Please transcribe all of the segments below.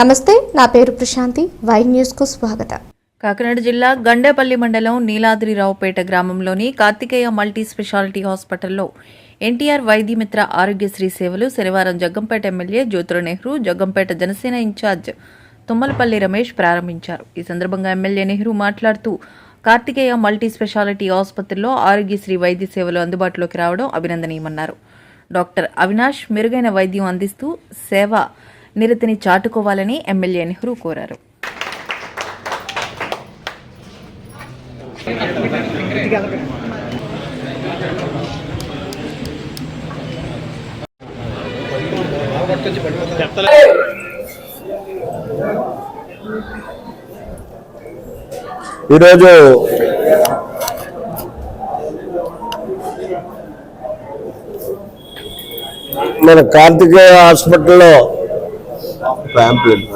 నమస్తే నా పేరు ప్రశాంతి. వై న్యూస్కు స్వాగతం. కాకినాడ జిల్లా గండేపల్లి మండలం నీలాద్రిరావుపేట గ్రామంలోని కార్తికేయ మల్టీ స్పెషాలిటీ హాస్పిటల్లో ఎన్టీఆర్ వైద్యమిత్ర ఆరోగ్యశ్రీ సేవలు శనివారం జగ్గంపేట ఎమ్మెల్యే జ్యోతుల నెహ్రూ జగ్గంపేట జనసేన ఇన్ఛార్జ్ తుమ్మలపల్లి రమేష్ ప్రారంభించారు. ఈ సందర్భంగా ఎమ్మెల్యే నెహ్రూ మాట్లాడుతూ కార్తికేయ మల్టీ స్పెషాలిటీ ఆసుపత్రిలో ఆరోగ్యశ్రీ వైద్య సేవలు అందుబాటులోకి రావడం అభినందనీయమన్నారు. డాక్టర్ అవినాష్ మెరుగైన వైద్యం అందిస్తూ సేవ నిరతిని చాటుకోవాలని ఎమ్మెల్యే నెహ్రూ కోరారు. ఈరోజు మన కార్తికేయ హాస్పిటల్లో ప్యాంప్లెట్.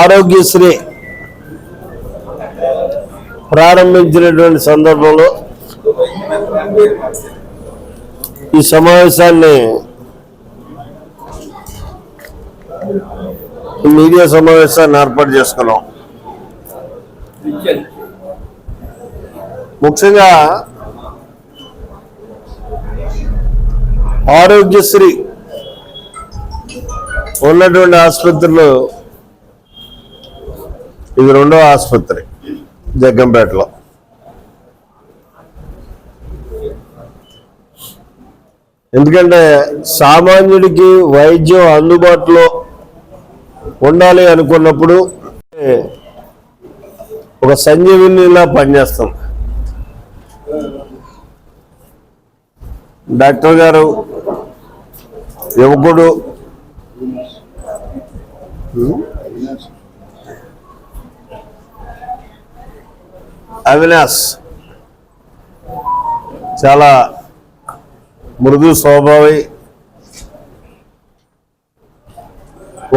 ఆరోగ్యశ్రీ ప్రారంభించినటువంటి సందర్భంలో ఈ సమావేశాన్ని ఈ మీడియా సమావేశాన్ని ఏర్పాటు చేసుకున్నాం. ముఖ్యంగా ఆరోగ్యశ్రీ ఉన్నటువంటి ఆసుపత్రులు ఇది రెండో ఆసుపత్రి జగ్గంపేటలో. ఎందుకంటే సామాన్యుడికి వైద్యం అందుబాటులో ఉండాలి అనుకున్నప్పుడు ఒక సంజీవినిలా పనిచేస్తాం. డాక్టర్ గారు యువకుడు అవినాష్. చాలా మృదు స్వభావి.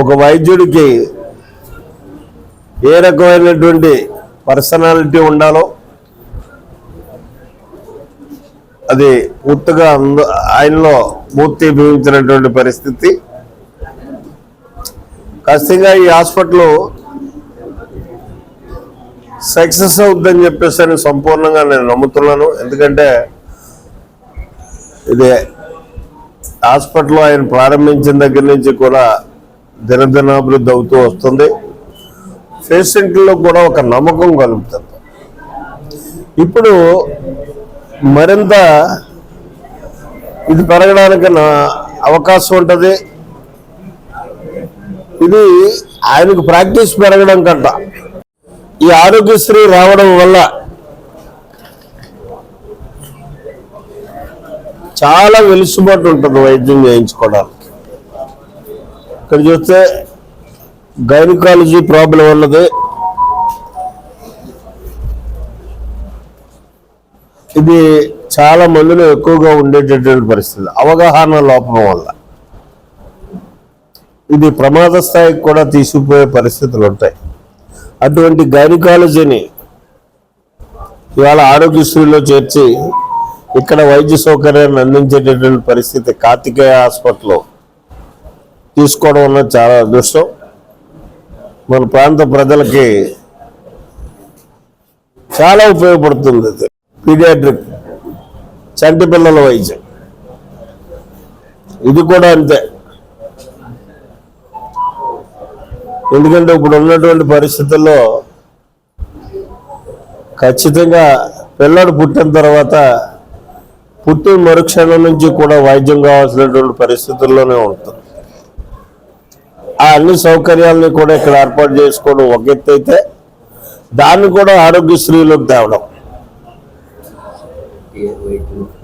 ఒక వైద్యుడికి ఏ రకమైనటువంటి పర్సనాలిటీ ఉండాలో అది పూర్తిగా అంద- ఆయనలో మూర్తి భవించినటువంటి పరిస్థితి. ఖచ్చితంగా ఈ హాస్పిటల్ సక్సెస్ అవుద్దని చెప్పేసి అని సంపూర్ణంగా నేను నమ్ముతున్నాను. ఎందుకంటే ఇది హాస్పిటల్ ఆయన ప్రారంభించిన దగ్గర నుంచి కూడా దినదినాభివృద్ధి అవుతూ వస్తుంది. పేషెంట్లో కూడా ఒక నమ్మకం కలుగుతుంది. ఇప్పుడు మరింత ఇది పెరగడానికి నా అవకాశం ఉంటుంది. ఇది ఆయనకు ప్రాక్టీస్ పెరగడం కంట. ఈ ఆరోగ్యశ్రీ రావడం వల్ల చాలా వెలుసుబాటు ఉంటుంది వైద్యం చేయించుకోవడానికి. ఇక్కడ చూస్తే గైనకాలజీ ప్రాబ్లం ఉన్నది ఇది చాలా మందిలో ఎక్కువగా ఉండేటటువంటి పరిస్థితి. అవగాహన లోపం వల్ల. ఇది ప్రమాద స్థాయికి కూడా తీసుకుపోయే పరిస్థితులు ఉంటాయి. అటువంటి గైనకాలజీని ఇవాళ ఆరోగ్యశ్రీలో చేర్చి ఇక్కడ వైద్య సౌకర్యాన్ని అందించేటటువంటి పరిస్థితి కార్తికేయ హాస్పిటల్లో తీసుకోవడం అన్నది చాలా అదృష్టం. మన ప్రాంత ప్రజలకి చాలా ఉపయోగపడుతుంది పీడియాట్రిక్ చంటి పిల్లల వైద్యం. ఇది కూడా అంతే. ఎందుకంటే ఇప్పుడు ఉన్నటువంటి పరిస్థితుల్లో ఖచ్చితంగా పిల్లడు పుట్టిన తర్వాత పుట్టిన మరుక్షణం నుంచి కూడా వైద్యం కావాల్సినటువంటి పరిస్థితుల్లోనే ఉంటుంది ఆ అన్ని సౌకర్యాలని కూడా ఇక్కడ ఏర్పాటు చేసుకోవడం ఒక ఎత్తు అయితే దాన్ని కూడా ఆరోగ్యశ్రీలోకి తేవడం. 58 way to